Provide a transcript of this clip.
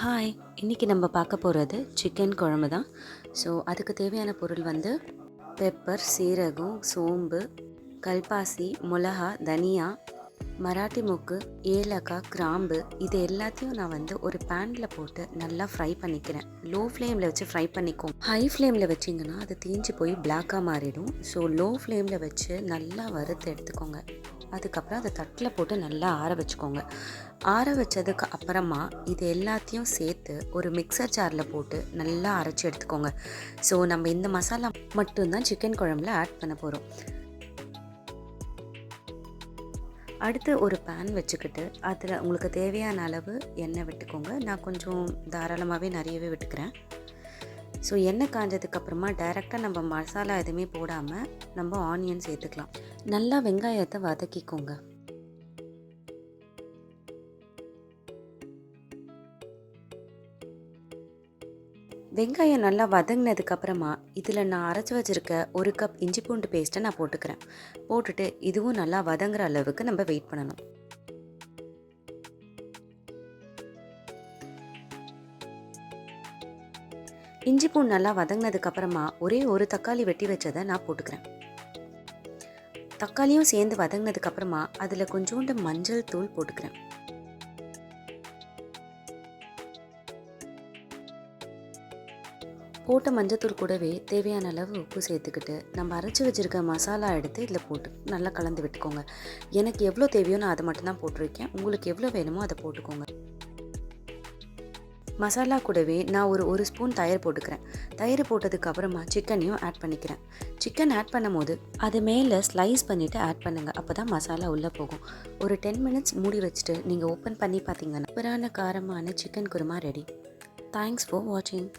Hi இன்றைக்கி நம்ம பார்க்க போகிறது சிக்கன் குழம்பு தான். ஸோ அதுக்கு தேவையான பொருள் வந்து பெப்பர் சீரகம் சோம்பு கல்பாசி மிளகா தனியா மராட்டி மூக்கு ஏலக்காய் கிராம்பு இது எல்லாத்தையும் நான் வந்து ஒரு பேனில் போட்டு நல்லா ஃப்ரை பண்ணிக்கிறேன். லோ ஃப்ளேமில் வச்சு ஃப்ரை பண்ணிக்கோம் ஹை ஃப்ளேமில் வச்சிங்கன்னா அது தீஞ்சு போய் பிளாக்காக மாறிடும். ஸோ லோ ஃப்ளேமில் வச்சு நல்லா வறுத்து எடுத்துக்கோங்க. அதுக்கப்புறம் அதை தட்டில் போட்டு நல்லா ஆற வச்சுக்கோங்க. ஆற வச்சதுக்கு அப்புறமா இது எல்லாத்தையும் சேர்த்து ஒரு மிக்சர் ஜாரில் போட்டு நல்லா அரைச்சி எடுத்துக்கோங்க. ஸோ நம்ம இந்த மசாலா மட்டும்தான் சிக்கன் குழம்புல ஆட் பண்ண போகிறோம் அடுத்து ஒரு பேன் வச்சுக்கிட்டு அதில் உங்களுக்கு தேவையான அளவு எண்ணெய் விட்டுக்கோங்க. நான் கொஞ்சம் தாராளமாகவே நிறையவே விட்டுக்கிறேன். ஸோ எண்ணெய் காஞ்சதுக்கப்புறமா டைரெக்டாக நம்ம மசாலா எதுவுமே போடாமல் நம்ம ஆனியன் சேர்த்துக்கலாம். நல்லா வெங்காயத்தை வதக்கிக்கோங்க. வெங்காயம் நல்லா வதங்கினதுக்கப்புறமா இதில் நான் அரைச்சி வச்சுருக்க ஒரு கப் இஞ்சி பூண்டு பேஸ்ட்டை நான் போட்டுக்கிறேன். போட்டுட்டு இதுவும் நல்லா வதங்குற அளவுக்கு நம்ம வெயிட் பண்ணணும். இஞ்சி பூண்டு நல்லா வதங்கினதுக்கப்புறமா ஒரே ஒரு தக்காளி வெட்டி வச்சதை நான் போட்டுக்கிறேன். தக்காளியும் சேர்ந்து வதங்கினதுக்கப்புறமா அதில் கொஞ்சோண்டு மஞ்சள் தூள் போட்டுக்கிறேன். போட்ட மஞ்சத்தூள் கூடவே தேவையான அளவு உப்பு சேர்த்துக்கிட்டு நம்ம அரைச்சி வச்சுருக்க மசாலா எடுத்து இதில் போட்டு நல்லா கலந்து விட்டுக்கோங்க. எனக்கு எவ்வளோ தேவையோ நான் அதை மட்டும்தான் போட்டிருக்கேன். உங்களுக்கு எவ்வளோ வேணுமோ அதை போட்டுக்கோங்க. மசாலா கூடவே நான் ஒரு ஒரு ஸ்பூன் தயிர் போட்டுக்கிறேன். தயிர் போட்டதுக்கு அப்புறமா சிக்கனையும் ஆட் பண்ணிக்கிறேன். சிக்கன் ஆட் பண்ணும் போது அது மேலே ஸ்லைஸ் பண்ணிவிட்டு ஆட் பண்ணுங்கள் அப்போ தான் மசாலா உள்ளே போகும். ஒரு டென் மினிட்ஸ் மூடி வச்சுட்டு நீங்கள் ஓப்பன் பண்ணி பார்த்தீங்கன்னா சூப்பரான காரமான chicken kurma ready thanks for வாட்சிங்